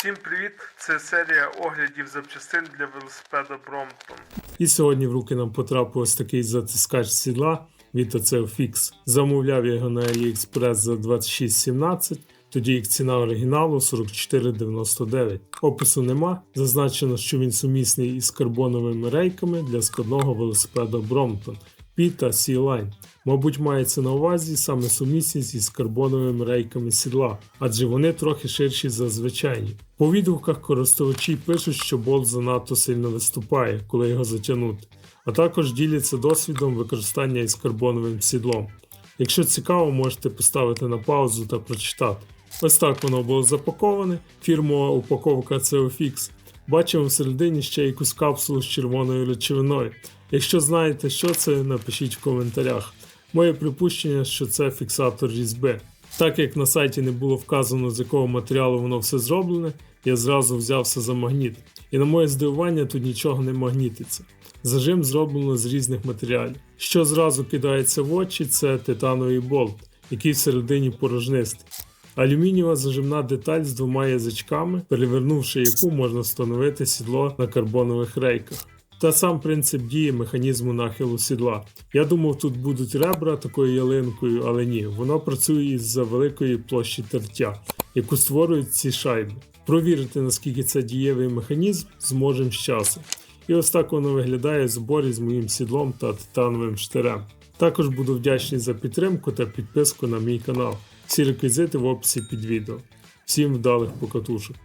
Всім привіт! Це серія оглядів запчастин для велосипеда Бромтон. І сьогодні в руки нам потрапив ось такий затискач сідла від Fix. Замовляв я його на AliExpress за 26,17, тоді як ціна оригіналу 44,99. Опису нема. Зазначено, що він сумісний із карбоновими рейками для складного велосипеда Brompton P та C-Line. Мабуть, мається на увазі саме сумісність із карбоновими рейками сідла, адже вони трохи ширші за звичайні. По відгуках користувачі пишуть, що болт занадто сильно виступає, коли його затягнути, а також діляться досвідом використання із карбоновим сідлом. Якщо цікаво, можете поставити на паузу та прочитати. Ось так воно було запаковане, фірмова упаковка CeoFix. Бачимо всередині ще якусь капсулу з червоною речовиною. Якщо знаєте, що це, напишіть в коментарях. Моє припущення, що це фіксатор різьби. Так як на сайті не було вказано, з якого матеріалу воно все зроблене, я зразу взявся за магніт. І на моє здивування тут нічого не магнітиться. Зажим зроблено з різних матеріалів. Що зразу кидається в очі, це титановий болт, який всередині порожнистий. Алюмінієва зажимна деталь з двома язичками, перевернувши яку можна встановити сідло на карбонових рейках. Та сам принцип дії механізму нахилу сідла. Я думав, тут будуть ребра такою ялинкою, але ні, воно працює із-за великої площі тертя, яку створюють ці шайби. Провірити, наскільки це дієвий механізм, зможемо з часом. І ось так воно виглядає зборі з моїм сідлом та титановим штирем. Також буду вдячний за підтримку та підписку на мій канал. Всі реквізити в описі під відео. Всім вдалих покатушок!